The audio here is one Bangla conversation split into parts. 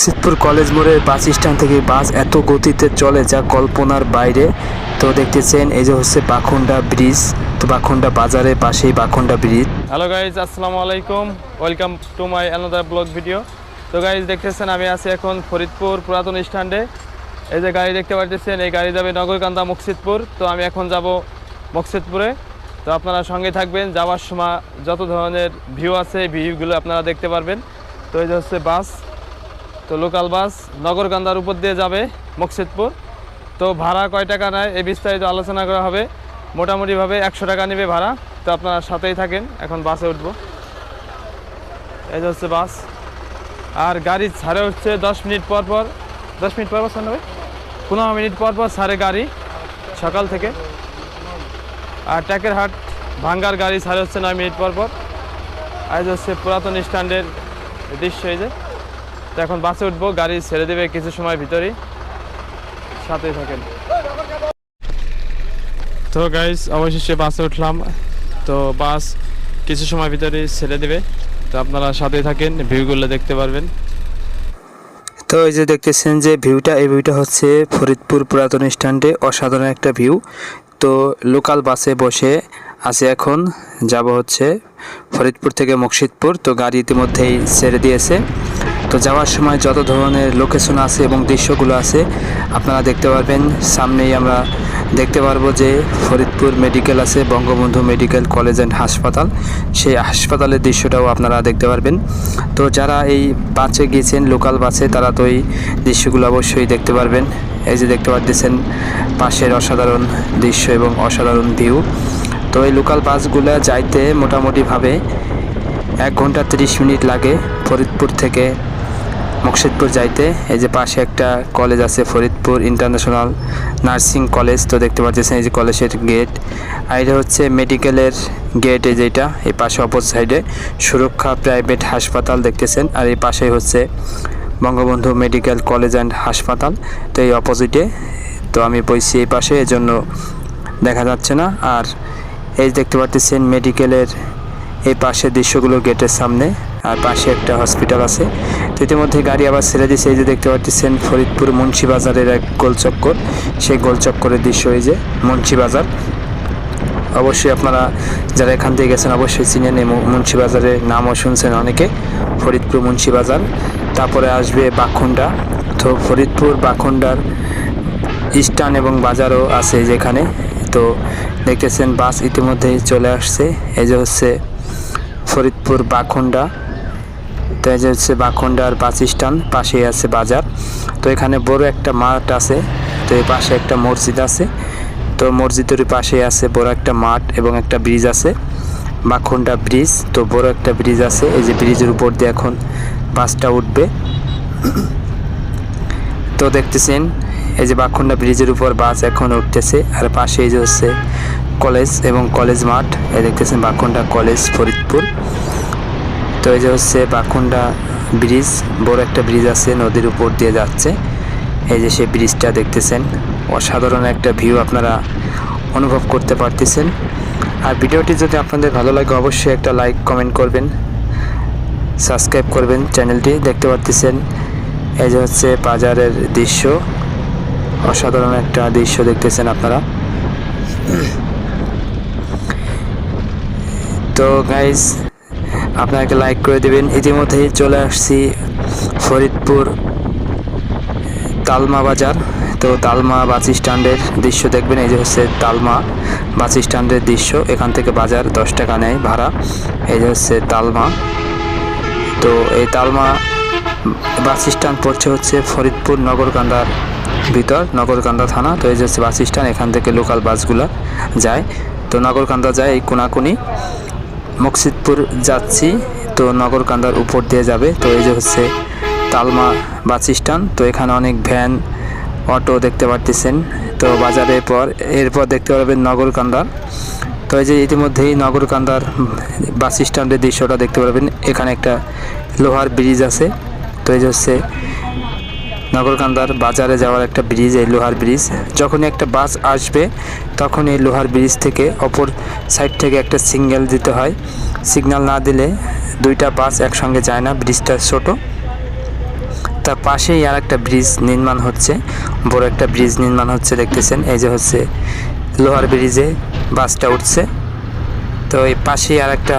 মকসিদপুর কলেজ মোড়ের বাস স্ট্যান্ড থেকে বাস এত গতিতে চলে যা কল্পনার বাইরে। তো দেখতেছেন, এই যে হচ্ছে বাখুন্ডা ব্রিজ। তো বাখুন্ডা বাজারের পাশেই বাখুন্ডা ব্রিজ। হ্যালো গাইজ আসসালামু আলাইকুম। Welcome to my another blog video তো গাইজ দেখতেছেন, আমি আছি এখন ফরিদপুর পুরাতন স্ট্যান্ডে। এই যে গাড়ি দেখতে পাচ্ছেন এই গাড়ি যাবে নগরকান্দা মুকসিদপুর। তো আমি এখন যাব মুকসিদপুরে। তো আপনারা সঙ্গে থাকবেন, যাওয়ার সময় যত ধরনের ভিউ আছে ভিউগুলো আপনারা দেখতে পারবেন। তো এই যে হচ্ছে বাস। তো লোকাল বাস নগরকান্দার উপর দিয়ে যাবে মুকসিদপুর। তো ভাড়া কয় টাকা নেয় এই বিস্তারিত আলোচনা করা হবে। মোটামুটিভাবে একশো টাকা নেবে ভাড়া। তো আপনারা সাথেই থাকেন, এখন বাসে উঠব। এই হচ্ছে বাস। আর গাড়ি ছাড়ে হচ্ছে দশ মিনিট পর পর। দশ মিনিট পর পর পনেরো মিনিট পর পর ছাড়ে গাড়ি সকাল থেকে। আর ট্যাকের হাট ভাঙ্গার গাড়ি ছাড়ে হচ্ছে নয় মিনিট পর পর। আজ হচ্ছে পুরাতন স্ট্যান্ডের দৃশ্য এই যে। এখন বাসে উঠবো, গাড়ি ছেড়ে দেবে কিছু সময় ভিতরেই। সাথেই থাকেন। তো গাইস অবশেষে বাসে উঠলাম। তো বাস কিছু সময় ভিতরে ছেড়ে দেবে। তো আপনারা সাথেই থাকেন, ভিউগুলো দেখতে পারবেন। তো এই যে দেখতেছেন যে ভিউটা, এই ভিউটা হচ্ছে ফরিদপুর পুরাতন স্ট্যান্ডে অসাধারণ একটা ভিউ। তো লোকাল বাসে বসে আছে এখন। যাব হচ্ছে ফরিদপুর থেকে মুর্শিদপুর। তো গাড়ি ইতিমধ্যেই ছেড়ে দিয়েছে। তো যাওয়ার সময় যত ধরনের লোকেশন আছে এবং দৃশ্যগুলো আছে, আপনারা দেখতে পারবেন। সামনেই আমরা দেখতে পারব যে ফরিদপুর মেডিকেল আছে, বঙ্গবন্ধু মেডিকেল কলেজ অ্যান্ড হাসপাতাল। সেই হাসপাতালের দৃশ্যটাও আপনারা দেখতে পারবেন। তো যারা এই বাসে গিয়েছেন লোকাল বাসে, তারা তো এই দৃশ্যগুলো অবশ্যই দেখতে পারবেন। এই যে দেখতে পাচ্ছেন পাশের অসাধারণ দৃশ্য এবং অসাধারণ ভিউ তো এই লোকাল বাসগুলো যাইতে মোটামুটিভাবে এক ঘণ্টা তিরিশ মিনিট লাগে ফরিদপুর থেকে মুর্শিদপুর যাইতে। এই যে পাশে একটা কলেজ আছে, ফরিদপুর ইন্টারন্যাশনাল নার্সিং কলেজ তো দেখতে পাচ্ছেন এই যে কলেজের গেট আর এটা হচ্ছে মেডিকেলের গেট এই যেটা এই পাশে অপর সাইডে সুরক্ষা প্রাইভেট হাসপাতাল দেখতেছেন, আর এই পাশে হচ্ছে বঙ্গবন্ধু মেডিকেল কলেজ অ্যান্ড হাসপাতাল, তো এই অপোজিটে তো আমি বইছি এই পাশে এজন্য দেখা যাচ্ছে না। আর এই দেখতে পাচ্ছেন মেডিকেলের এই পাশের দৃশ্যগুলো গেটের সামনে, আর পাশে একটা হসপিটাল আছে। ইতিমধ্যে গাড়ি আবার ছেড়ে দিয়েছে। এই যে দেখতে পাচ্ছেন ফরিদপুর মুন্সি বাজারের এক গোলচক্কর সেই গোলচক্করের দৃশ্য এই যে মুন্সি বাজার। অবশ্যই আপনারা যারা এখান থেকে গেছেন অবশ্যই চিনেন এই মু- মুন্সি বাজারের নামও শুনছেন অনেকে। ফরিদপুর মুন্সি বাজার। তারপরে আসবে বাখুন্ডা। তো ফরিদপুর, বাখুন্ডার স্টান এবং বাজারও আছে যেখানে। তো দেখতেছেন বাস ইতিমধ্যেই চলে আসছে। এই যে হচ্ছে ফরিদপুর, বাখুন্ডা। তো এই যে হচ্ছে বাখুন্ডার বাস স্ট্যান্ড, পাশেই আছে বাজার। তো এখানে বড় একটা মাঠ আছে, তো এই পাশে একটা মসজিদ আছে। তো মসজিদের পাশে আছে বড় একটা মাঠ এবং একটা ব্রিজ আছে, বাখুন্ডা ব্রিজ। তো বড় একটা ব্রিজ আছে, এই যে ব্রিজের উপর দিয়ে এখন বাসটা উঠবে। তো দেখতেছেন, এই যে বাখুন্ডা ব্রিজের উপর বাস এখন উঠতেছে, আর পাশে এই যে হচ্ছে কলেজ এবং কলেজ মাঠ। এই দেখতেছেন বাখুন্ডা কলেজ ফরিদপুর। তো এই যে হচ্ছে বাখুন্ডা ব্রিজ, বড় একটা ব্রিজ আছে নদীর উপর দিয়ে যাচ্ছে। এই যে সেই ব্রিজটা দেখতেছেন, অসাধারণ একটা ভিউ আপনারা অনুভব করতে পারতেছেন। আর ভিডিওটি যদি আপনাদের ভালো লাগে, অবশ্যই একটা লাইক কমেন্ট করবেন সাবস্ক্রাইব করবেন চ্যানেলটি দেখতে পারতেছেন, এই যে হচ্ছে বাজারের দৃশ্য, অসাধারণ একটা দৃশ্য দেখতেছেন আপনারা। তো গাইজ আপনাকে লাইক করে দিবেন। ইতিমধ্যেই চলে আসছি ফরিদপুর তালমা বাজার। তো তালমা বাস স্ট্যান্ডের দৃশ্য দেখবেন, এই যে হচ্ছে তালমা বাস স্ট্যান্ডের দৃশ্য। এখান থেকে বাজার দশ টাকা নেয় ভাড়া। এই যে হচ্ছে তালমা। তো এই তালমা বাস স্ট্যান্ড পড়ছে হচ্ছে ফরিদপুর নগরকান্দার ভিতর, নগরকান্দা থানা। তো এই যে হচ্ছে বাস স্ট্যান্ড, এখান থেকে লোকাল বাসগুলো যায়। তো নগরকান্দা যায় এই কোনাকুনি। মুকসিদপুর যাচ্ছি, তো নগরকান্দার উপর দিয়ে যাবে। তো এই যে হচ্ছে তালমা বাস স্ট্যান্ড, তো এখানে অনেক ভ্যান, অটো দেখতে পারতেছেন। তো বাজারের পর, এরপর দেখতে পারবেন নগরকান্দার। তো এই যে ইতিমধ্যেই নগরকান্দার বাস স্ট্যান্ডের দৃশ্যটা দেখতে পারবেন। এখানে একটা লোহার ব্রিজ আছে। তো এই যে হচ্ছে নগরকান্দার বাজারে যাওয়ার একটা ব্রিজ, এই লোহার ব্রিজ। যখনই একটা বাস আসবে তখন এই লোহার ব্রিজ থেকে অপর সাইড থেকে একটা সিগন্যাল দিতে হয়। সিগন্যাল না দিলে দুইটা বাস একসঙ্গে যায় না, ব্রিজটা ছোট। তার পাশেই আর একটা ব্রিজ নির্মাণ হচ্ছে, বড় একটা ব্রিজ নির্মাণ হচ্ছে, দেখতেছেন? এই যে হচ্ছে লোহার ব্রিজে বাসটা উঠছে। তো এই পাশেই আর একটা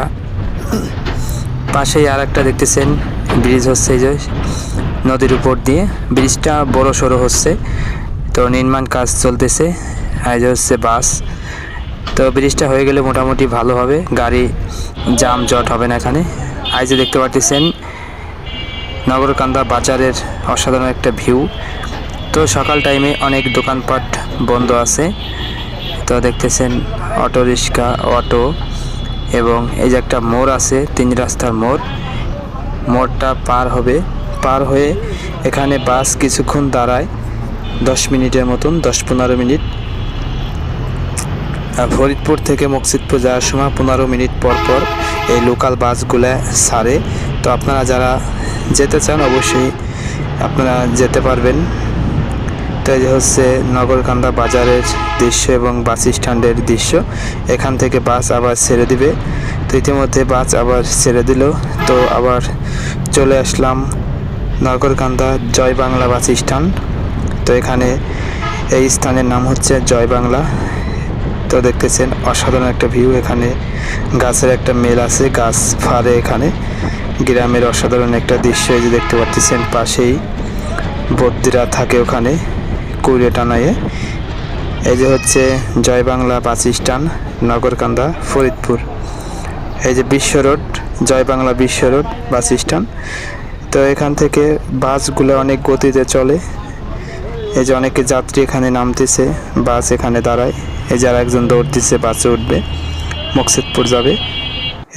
পাশেই আর একটা দেখতেছেন? ব্রিজ হচ্ছে এই যে নদীর উপর দিয়ে। ব্রিজটা বড় সড়ো হচ্ছে। তো নির্মাণ কাজ চলতেছে। যে হচ্ছে বাস। তো ব্রিজটা হয়ে গেলে মোটামুটি ভালো হবে। গাড়ি জাম জট হবে না এখানে। আই যে দেখতে পাচ্ছেন নগরকান্দা বাজারের অসাধারণ একটা ভিউ। তো সকাল টাইমে অনেক দোকানপাট বন্ধ আছে। তো দেখতেছেন, অটো রিক্সা, অটো এবং এই যে একটা মোড় আছে, তিন রাস্তার মোড়। মোড়টা পার হবে। পার হয়ে এখানে বাস কিছুক্ষণ দাঁড়ায়, দশ মিনিটের মতন, দশ পনেরো মিনিট। ফরিদপুর থেকে মকসিদপুর যাওয়ার সময় পনেরো মিনিট পর পর এই লোকাল বাসগুলো ছাড়ে তো আপনারা যারা যেতে চান, অবশ্যই আপনারা যেতে পারবেন। তো এই হচ্ছে নগরকান্দা বাজারের দৃশ্য এবং বাস স্ট্যান্ডের দৃশ্য। এখান থেকে বাস আবার ছেড়ে দিবে। তো ইতিমধ্যে বাস আবার ছেড়ে দিল। তো আবার চলে আসলাম নগরকান্দা জয় বাংলা বাস স্ট্যান্ড। তো এখানে এই স্থানের নাম হচ্ছে জয় বাংলা। তো দেখতেছেন অসাধারণ একটা ভিউ। এখানে গাছের একটা মেল আছে, গাছ ফারে এখানে। গ্রামের অসাধারণ একটা দৃশ্য এই যে দেখতে পাচ্ছেন পাশেই বদ্যিরা থাকে ওখানে, কুড়ে টানায়ে এই যে হচ্ছে জয় বাংলা বাস স্ট্যান্ড, নগরকান্দা, ফরিদপুর। এই যে বিশ্ব রোড, জয় বাংলা বিশ্ব রোড বাস স্ট্যান্ড। তো এখান থেকে বাসগুলো অনেক গতিতে চলে। এই যে অনেকে যাত্রী এখানে নামতেছে, বাস এখানে দাঁড়ায়। এই যে আর একজন দৌড়তেছে, বাসে উঠবে। মকসিদপুর যাবে।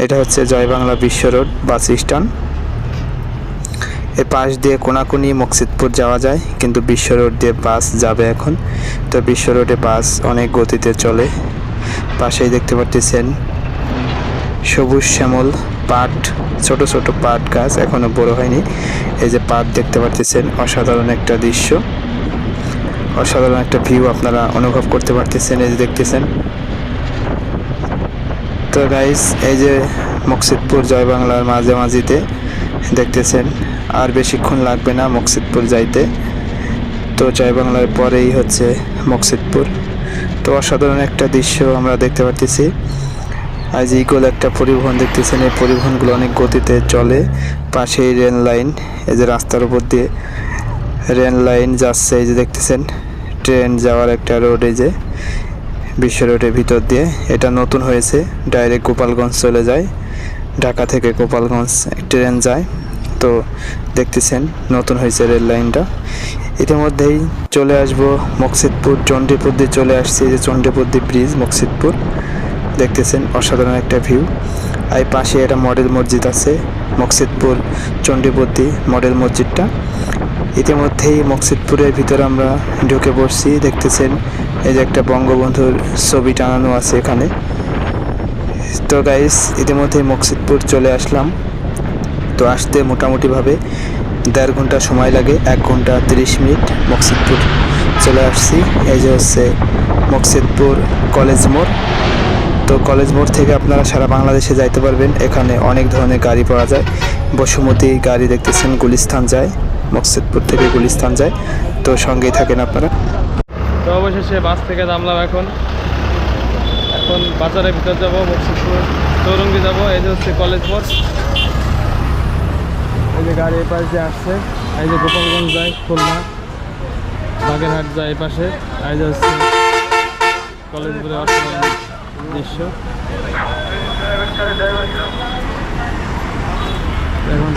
এটা হচ্ছে জয় বাংলা বিশ্ব রোড বাস স্ট্যান্ড। এই পাশ দিয়ে কোনাকুনি মকসিদপুর যাওয়া যায়, কিন্তু বিশ্ব রোড দিয়ে বাস যাবে এখন। তো বিশ্ব রোডে বাস অনেক গতিতে চলে। পাশেই দেখতে পাচ্ছেন সবুজ শ্যামল। পাট, ছোট ছোট পাট গাছ এখনও বড় হয়নি। এই যে পাট দেখতে পাচ্ছেন অসাধারণ একটা দৃশ্য। অসাধারণ একটা ভিউ আপনারা অনুভব করতে পারতেছেন, এই যে দেখতেছেন। তো গাইস এই যে মকসিদপুর জয় বাংলার মাঝামাঝিতে দেখতেছেন, আর বেশিক্ষণ লাগবে না মকসিদপুর যাইতে। তো জয় বাংলার পরেই হচ্ছে মকসিদপুর। তো অসাধারণ একটা দৃশ্য আমরা দেখতে পারতেছি। আজ ইগোল একটা পরিবহন দেখতেছেন। এই পরিবহনগুলো অনেক গতিতে চলে। পাশেই রেল লাইন, এই যে রাস্তার উপর দিয়ে রেল লাইন যাচ্ছে, এই যে দেখতেছেন, ট্রেন যাওয়ার একটা রোড, এই যে বিশ্ব রোডের ভিতর দিয়ে। এটা নতুন হয়েছে, ডাইরেক্ট গোপালগঞ্জ চলে যায়। ঢাকা থেকে গোপালগঞ্জ ট্রেন যায়। তো দেখতেছেন, নতুন হয়েছে রেল লাইনটা। ইতিমধ্যেই চলে আসব মকসিদপুর, চণ্ডীপুর দিয়ে চলে আসছি, এই যে চণ্ডীপুর দিয়ে ব্রিজ মকসিদপুর। দেখতেছেন অসাধারণ একটা ভিউ আর পাশে একটা মডেল মসজিদ আছে, মকসিদপুর চণ্ডীপতি মডেল মসজিদটা। ইতিমধ্যেই মকসিদপুরের ভিতরে আমরা ঢুকে পড়ছি, দেখতেছেন এই যে একটা বঙ্গবন্ধুর ছবি টানানো আছে এখানে। তো গাইস ইতিমধ্যেই মকসিদপুর চলে আসলাম। তো আসতে মোটামুটিভাবে দেড় ঘণ্টা সময় লাগে, এক ঘণ্টা তিরিশ মিনিট মকসিদপুর চলে আসছি। এই যে হচ্ছে মকসিদপুর কলেজ মোড়। তো কলেজ মোড় থেকে আপনারা সারা বাংলাদেশে যাইতে পারবেন। এখানে অনেক ধরনের গাড়ি পাওয়া যায়। বসুমতী গাড়ি দেখতেছেন, গুলিস্তান যায়, মকসিদপুর থেকে গুলিস্তান যায়। তো সঙ্গেই থাকেন আপনারা। তো অবশেষে বাস থেকে নামলাম এখন। এখন বাজারের ভিতর যাব মুর্শিদপুর চৌরঙ্গি যাব। এই যে হচ্ছে কলেজ মোড়। এই যে গাড়ি এই পাশে আসছে। এই যে গোপালগঞ্জ যায়, খুলনা। বাগেরহাট যায় এই পাশে। এই যে হচ্ছে কলেজ অসাধারণ দৃশ্য। এখন